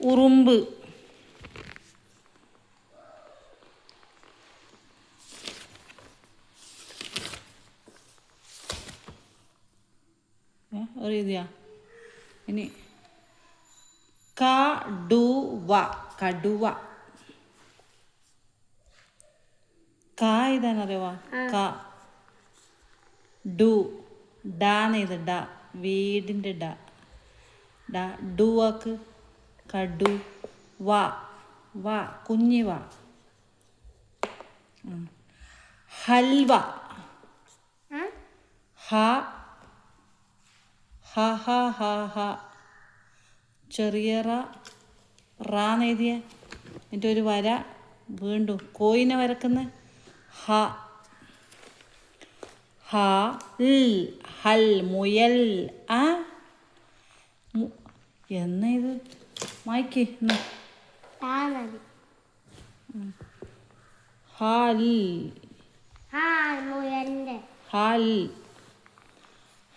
ഉറുമ്പ്. ഒരു ഇനി കടുവ കടുവ. കാ ഇതാണറിയവാ ക. ഡു. ഡാന്ന് ഇത് ഡ വീടിന്റെ ഡ. ഡ. ഡുവാക്ക് കടു വ വ കുഞ്ഞി വ. ഹൽവ? ഹ ഹ ഹ ഹ ഹ. ചെറിയ റ റാന്ന് എഴുതിയ എന്നിട്ട് ഒരു വര വീണ്ടും കോയിനെ വരക്കുന്ന. ഹ. ഹ ൽ ഹൽ മുയൽ ആ എന്നാ ഇത്? മായ്ക്ക് കുഞ്ഞിവ താനതി.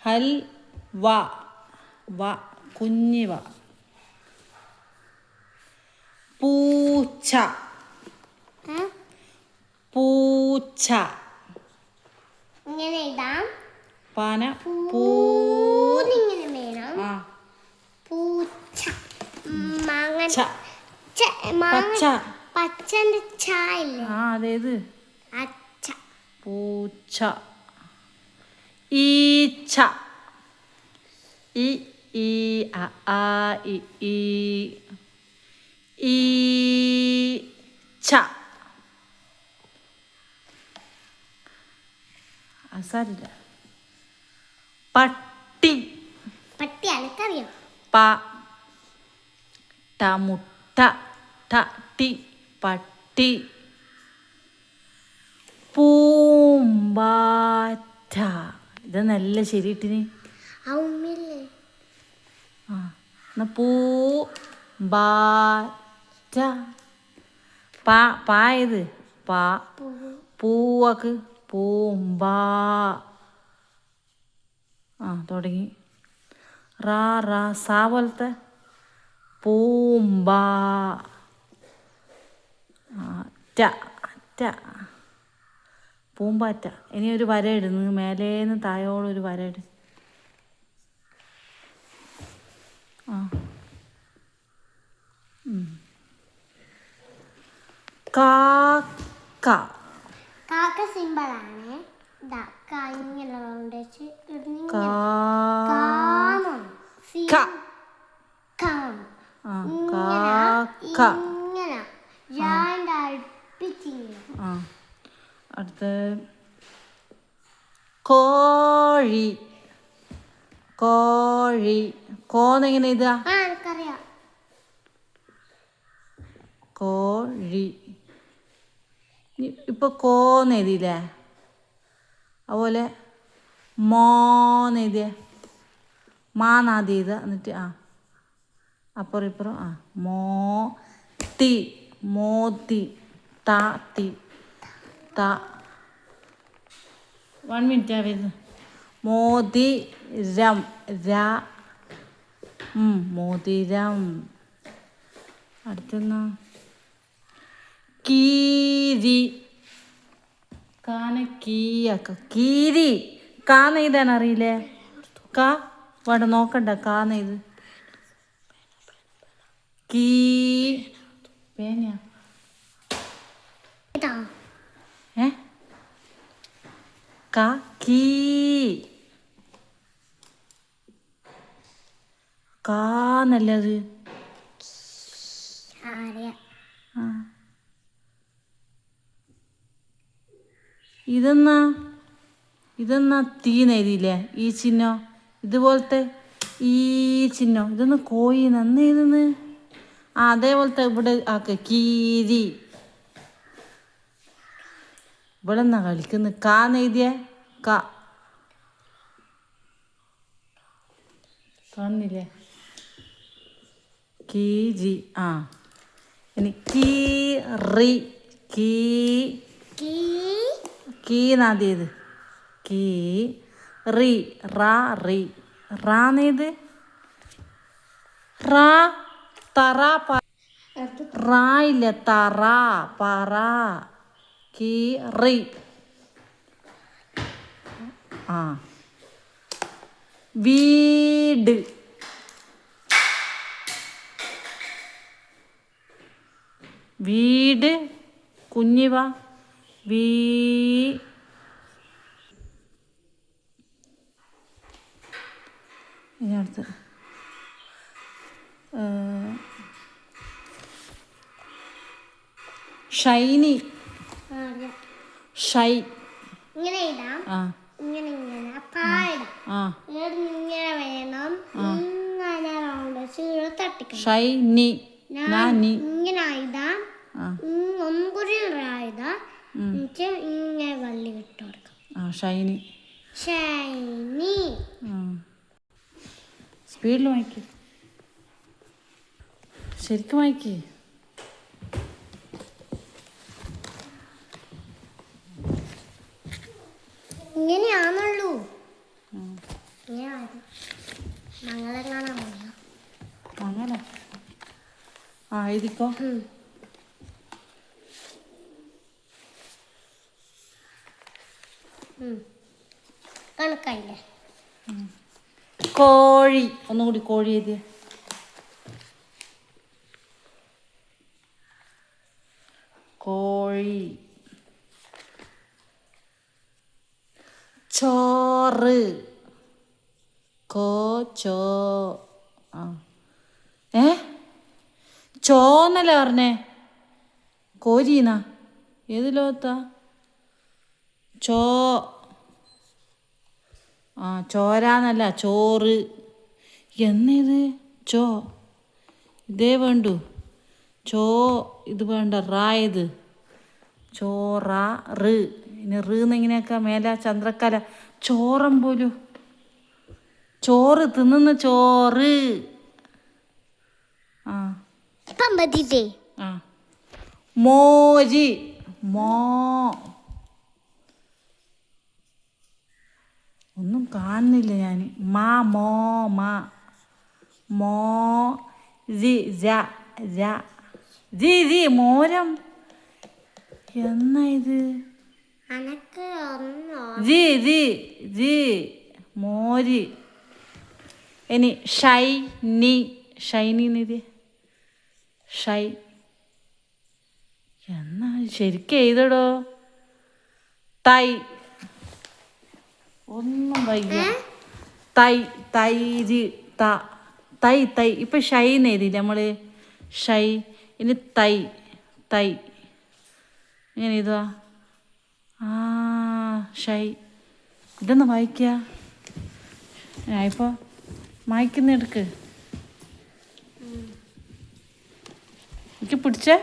ഹൽ. വ. വ. കുഞ്ഞി വ. പൂച്ച? പൂച്ച. ഇങ്ങനെ ഇടാം പാന. പൂ പൂന്നിങ്ങനെ വേണം ആ പൂച്ച മാങ്ങ പച്ച. പച്ചന്റെ ചായല്ലേ? ആ അതേത്? അച്ച. പൂച്ച. ഈച്ച ഇ ഈ അ ആ ഇ ഈ. ഈച്ച അസാരില്ല പട്ടി. പട്ടി അനക്കറിയോ? പ ട മുട്ട ട ടി പട്ടി പൂമ്പാറ്റ. ഇത് നല്ല ശരിയിട്ടിന് ആ എന്നാ പൂ ബാറ്റ. പാ പായത് പാ. പൂ. പൂവക്ക് പൂമ്പാ. ആ തുടങ്ങി. റാ റാ സാ പോലത്തെ പൂമ്പാ ആ, റ്റ റ്റ. പൂമ്പാറ്റ. ഇനി ഒരു വര ഇടുന്നു. മേലേന്ന് തായോളം ഒരു വര ഇട്. ആ. ഉം. കാക്ക. കാക്ക സിമ്പിളാണ്. ഇങ്ങനെ വെച്ച് ക. കാക്ക അടുത്ത് കോഴി. കോഴി. കോന്നെങ്ങനെ ഇതാ കോഴി. ഇപ്പൊ ഇപ്പൊ കോന്നെഴുതിയില്ലേ അതുപോലെ മോന്ന് എഴുതിയ. എഴുതുക എന്നിട്ട് ആ. അപ്പുറം ഇപ്പുറം ആ. മോ തി മോതി ത തി ത വൺ മിനിറ്റ് ആ വരുന്നത് മോതിരം ര ഉം, മോതിരം അടുത്തെന്നാ? കീരി. കാന കീയാക്ക കീരി. കാന ഇതാണ് അറിയില്ലേ കാ വേണ്ട നോക്കണ്ട. കാന ഇത് കീ Benja. ഇതാ ഏ Kaki. കാന്നല്ലത് ആ. ഇതെന്നാ? തീ തീന്നെഴുതിയില്ലേ ഈ ചിഹ്നം? ഇതുപോലത്തെ ഈ ചിഹ്നം. ഇതൊന്ന് കോയി? നന്ന് ഇതെന്ന് ആ അതേപോലത്തെ ഇവിടെ ആ കീരി. ഇവിടെ എന്നാ കളിക്കുന്നത് എഴുതിയ? ക. കാണുന്നില്ലേ ജി ആ. ഇനി കീ കീ. കീ. നാദ്യത് കീ റി റാ റി. റാന്നേത് റാ. തറ റാ ഇല്ല തറ പറ കീറി ആ. വീട്. വീട്. കുഞ്ഞിവ വീ. ഇനി അടുത്ത് ഏ, ഷൈനി. ഷൈ. ഇങ്ങനെ ഇടാം. ഇങ്ങനെ ഇങ്ങനെ. ഇങ്ങനെ വേണം. ഇങ്ങനെ റൗണ്ട് തട്ടിക്കണം. ഷൈനി. നാനി. ഇങ്ങനെ ഇടാം. ഇങ്ങനെ വള്ളി വിട്ട് കൊടുക്കാം. ആ ഷൈനി. സ്പീഡിൽ വായിക്ക്. ശരിക്കും വായിക്കേ ഇങ്ങനെയാണുള്ളൂ ഇങ്ങനെയാണ് ഞങ്ങളെങ്ങാനാ പോയ അങ്ങനെ. ആ എഴുതിക്കോ. കണക്കായില്ലേ? കോഴി. ഒന്നും കൂടി കോഴി എഴുതിയ കോഴി ചോറ് കോ ചോ ആ. ഏ? ചോന്നല്ലേ പറഞ്ഞേ? കോരീന്നാ? ഏത് ലോകത്താ? ചോ. ആ ചോരാന്നല്ല ചോറ്. എന്നിത്? ചോ. ഇതേ വേണ്ടു. ചോ ഇത് വേണ്ട. റായത് ചോറ റ്. ഇനി റീന്നിങ്ങനെയൊക്കെ മേല ചന്ദ്രക്കല. ചോറം പോലും. ചോറ് തിന്നുന്ന ചോറ്. ആ. ആ. മോജി. മോ. ഒന്നും കാണുന്നില്ല ഞാൻ മാ മോ മാ. മോ ജി ജ ജ. ജി ജി മോരം. എന്നാ ഇത്? ജി ജി ജി മോര്. ഇനി ഷൈ നി. ഷൈനി നിധി ഷൈ. എന്നാ ശരിക്കും എഴുതടോ. തൈ. ഒന്നും വയ്യ. തൈ തൈര് ത. തൈ തൈ. ഇപ്പം ഷൈ നേരി നമ്മൾ ഷൈ. ഇനി തൈ തൈ. എങ്ങനെ എഴുതുക ആ ഷൈ. ഇതൊന്ന് വായിക്കുക ഇപ്പോൾ വായിക്കുന്ന എടുക്ക്. എനിക്ക് പിടിച്ചേ.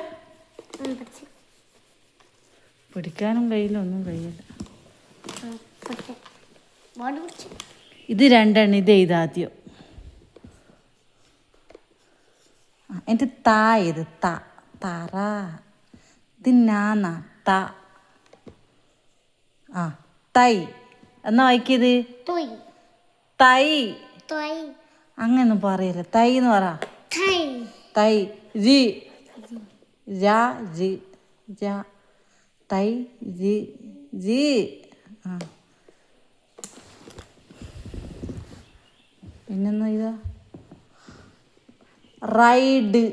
പിടിക്കാനും കഴിയില്ല ഒന്നും കഴിയില്ല. ഇത് രണ്ടെണ്ണം ഇത് എഴുതാദ്യം എന്റെ താ ഇത് ത. തറ. ഇത് നാ ത. ആ തൈ. എന്നാ വായിക്കിയത് തൊയ് തൈ. തൊയ് അങ്ങനൊന്നും പറയില്ല തൈ എന്ന് പറ. തൈ. തൈ. ജി ജാ ജി. ജാ തൈ ജി ജി. ആ. പിന്നെന്നാ ഇതാ? റൈഡ്.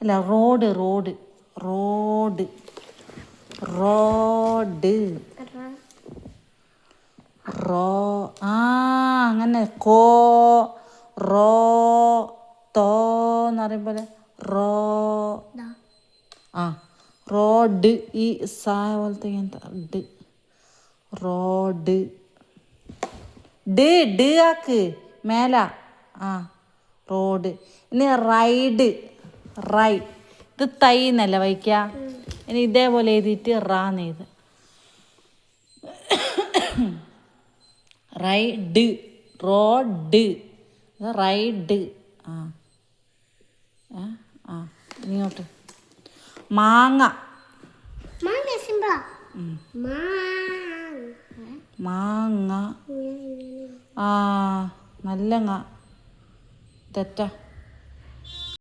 അല്ല റോഡ് റോഡ്. റോഡ്. റോഡ്. റോ ആ അങ്ങനെ കോ റോ തോ എന്ന് പറയുമ്പോൾ റോ. ആ റോഡ് ഈ സായ പോലത്തെ ഇങ്ങനത്തെ ഡ് റോഡ്. ഡ് ഡ് ആക്ക് മേല ആ റോഡ്. ഇനി റൈഡ് റൈ. ഇത് തൈ എന്നല്ല വയ്ക്കുക ഇനി ഇതേപോലെ എഴുതിയിട്ട് റാന്ന് എഴുതുക റൈഡ് റോഡ്. റൈഡ്. ആ. ആ. ഇങ്ങോട്ട്. മാങ്ങ. മാങ്ങ ആ നല്ല തെറ്റാ.